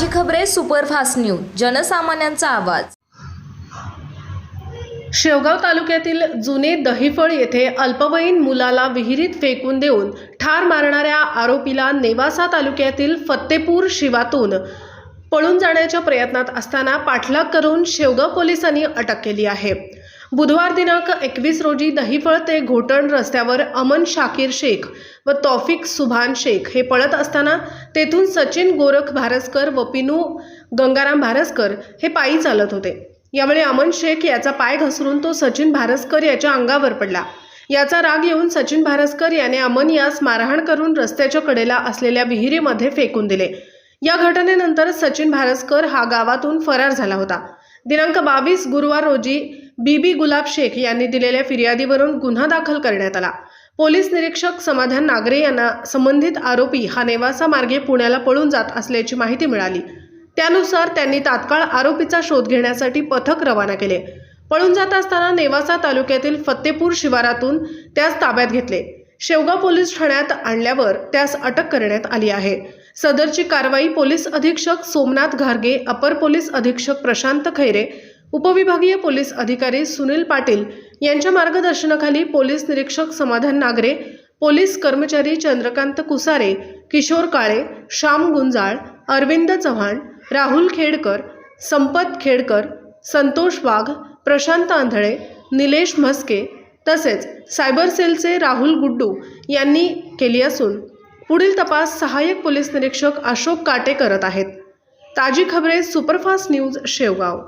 आहे superfast news जनसामान्यांचा आवाज. शेवगाव तालुक्यातील जुने दहिफळ येथे अल्पवयीन मुलाला विहिरीत फेकून देऊन ठार मारणाऱ्या आरोपीला नेवासा तालुक्यातील फत्तेपूर शिवातून पळून जाण्याच्या प्रयत्नात असताना पाठलाग करून शेवगाव पोलिसांनी अटक केली आहे. बुधवार दिनांक एकवीस रोजी दहिफळ ते घोटण रस्त्यावर अमन शाकीर शेख व तौफिक सुभान शेख हे पळत असताना तेथून सचिन गोरख भारसकर व पिनू गंगाराम भारसकर हे पायी चालत होते. यावेळी अमन शेख याचा पाय घसरून तो सचिन भारसकर याच्या अंगावर पडला. याचा राग येऊन सचिन भारसकर याने अमन यास मारहाण करून रस्त्याच्या कडेला असलेल्या विहिरीमध्ये फेकून दिले. या घटनेनंतर सचिन भारसकर हा गावातून फरार झाला होता. दिनांक बावीस गुरुवार रोजी बीबी गुलाब शेख यांनी दिलेल्या फिर्यादीवरून गुन्हा दाखल करण्यात आला. पोलीस निरीक्षक समाधान नागरे यांना संबंधित आरोपी हा नेवासा मार्गे पुण्याला पळून जात असल्याची माहिती मिळाली. त्यानुसार त्यांनी तात्काळ आरोपीचा शोध घेण्यासाठी पथक रवाना केले. पळून जात असताना नेवासा तालुक्यातील फत्तेपूर शिवारातून त्यास ताब्यात घेतले. शेवगाव पोलीस ठाण्यात आणल्यावर त्यास अटक करण्यात आली आहे. सदरची कारवाई पोलीस अधीक्षक सोमनाथ घारगे अपर पोलीस अधीक्षक प्रशांत खैरे उपविभागीय पोलीस अधिकारी सुनील पाटील यांच्या मार्गदर्शनाखाली पोलीस निरीक्षक समाधान नागरे पोलीस कर्मचारी चंद्रकांत कुसारे किशोर काळे श्याम गुंजाळ अरविंद चव्हाण राहुल खेडकर संपत खेडकर संतोष वाघ प्रशांत आंधळे निलेश म्हस्के तसेच सायबर सेलचे राहुल गुड्डू यांनी केली असून पुढील तपास सहाय्यक पोलीस निरीक्षक अशोक काटे करत आहेत. ताजी खबरे सुपरफास्ट न्यूज शेवगाव.